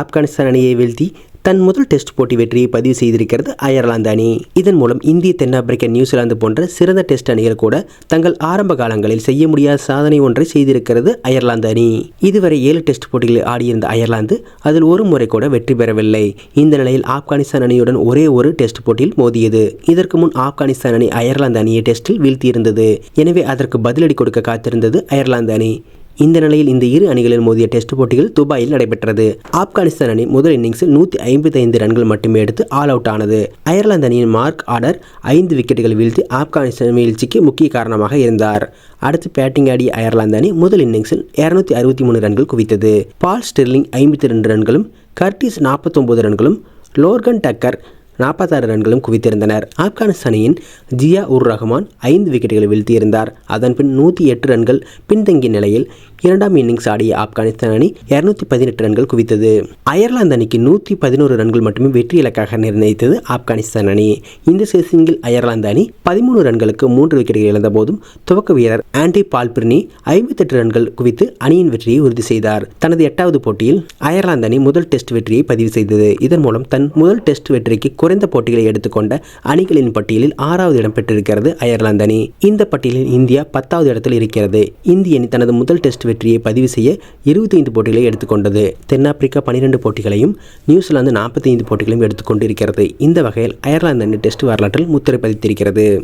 ஆப்கானிஸ்தான் அணியை வீழ்த்தி தன் முதல் டெஸ்ட் போட்டி வெற்றியை பதிவு செய்திருக்கிறது அயர்லாந்து அணி. இதன் மூலம் இந்திய தென்னாப்பிரிக்க நியூசிலாந்து போன்ற சிறந்த டெஸ்ட் அணிகள் கூட தங்கள் ஆரம்ப காலங்களில் செய்ய முடியாத சாதனை ஒன்றை செய்திருக்கிறது அயர்லாந்து அணி. இதுவரை ஏழு டெஸ்ட் போட்டிகளில் ஆடியிருந்த அயர்லாந்து அதில் ஒரு முறை கூட வெற்றி பெறவில்லை. இந்த நிலையில் ஆப்கானிஸ்தான் அணியுடன் ஒரே ஒரு டெஸ்ட் போட்டியில் மோதியது. இதற்கு முன் ஆப்கானிஸ்தான் அணி அயர்லாந்து அணியை டெஸ்டில் வீழ்த்தியிருந்தது. எனவே அதற்கு பதிலடி கொடுக்க காத்திருந்தது அயர்லாந்து அணி. இந்த நிலையில் இந்த இரு அணிகளில் மோதிய டெஸ்ட் போட்டிகள் துபாயில் நடைபெற்றது. ஆப்கானிஸ்தான் அணி முதல் இன்னிங்ஸில் நூற்றி ஐம்பத்தி ஐந்து ரன்கள் மட்டுமே எடுத்து ஆல் அவுட் ஆனது. அயர்லாந்து அணியின் மார்க் ஆர்டர் ஐந்து விக்கெட்டுகள் வீழ்த்தி ஆப்கானிஸ்தான் வீழ்ச்சிக்கு முக்கிய காரணமாக இருந்தார். அடுத்து பேட்டிங் ஆடிய அயர்லாந்து அணி முதல் இன்னிங்ஸில் இருநூத்தி அறுபத்தி மூணு ரன்கள் குவித்தது. பால் ஸ்டெர்லிங் ஐம்பத்தி ரெண்டு ரன்களும் கர்டிஸ் நாற்பத்தொம்பது ரன்களும் லோர்கன் டக்கர் நாற்பத்தாறு ரன்களும் குவித்திருந்தனர். ஆப்கானிஸ்தானியின் ஜியா உர் ரஹ்மான் ஐந்து விக்கெட்டுகளை வீழ்த்தியிருந்தார். அதன்பின் நூற்றி எட்டு ரன்கள் பின்தங்கிய நிலையில் இரண்டாம் இன்னிங்ஸ் ஆடிய ஆப்கானிஸ்தான் அணி இருநூத்தி பதினெட்டு ரன்கள் குவித்தது. அயர்லாந்து அணிக்கு நூற்றி பதினோரு ரன்கள் மட்டுமே வெற்றி இலக்காக நிர்ணயித்தது ஆப்கானிஸ்தான் அணி. இந்த சீசனில் அயர்லாந்து அணி பதிமூணு ரன்களுக்கு மூன்று விக்கெட்டுகள் இழந்த போதும் துவக்க வீரர் ஆண்டி பால்பிர்னி ஐம்பத்தெட்டு ரன்கள் குவித்து அணியின் வெற்றியை உறுதி செய்தார். தனது எட்டாவது போட்டியில் அயர்லாந்து அணி முதல் டெஸ்ட் வெற்றியை பதிவு செய்தது. இதன் மூலம் தன் முதல் டெஸ்ட் வெற்றிக்கு குறைந்த போட்டிகளை எடுத்துக்கொண்ட அணிகளின் பட்டியலில் ஆறாவது இடம் பெற்றிருக்கிறது அயர்லாந்து அணி. இந்த பட்டியலில் இந்தியா பத்தாவது இடத்தில் இருக்கிறது. இந்திய அணி தனது முதல் டெஸ்ட் வெற்றியை பதிவு செய்ய இருபத்தி ஐந்து போட்டிகளை எடுத்துக்கொண்டது. தென்னாப்பிரிக்கா பனிரெண்டு போட்டிகளையும் நியூசிலாந்து நாற்பத்தி ஐந்து போட்டிகளையும் எடுத்துக்கொண்டு இருக்கிறது இந்த வகையில் அயர்லாந்து அணி டெஸ்ட் வரலாற்றில் முத்திரை பதித்திருக்கிறது.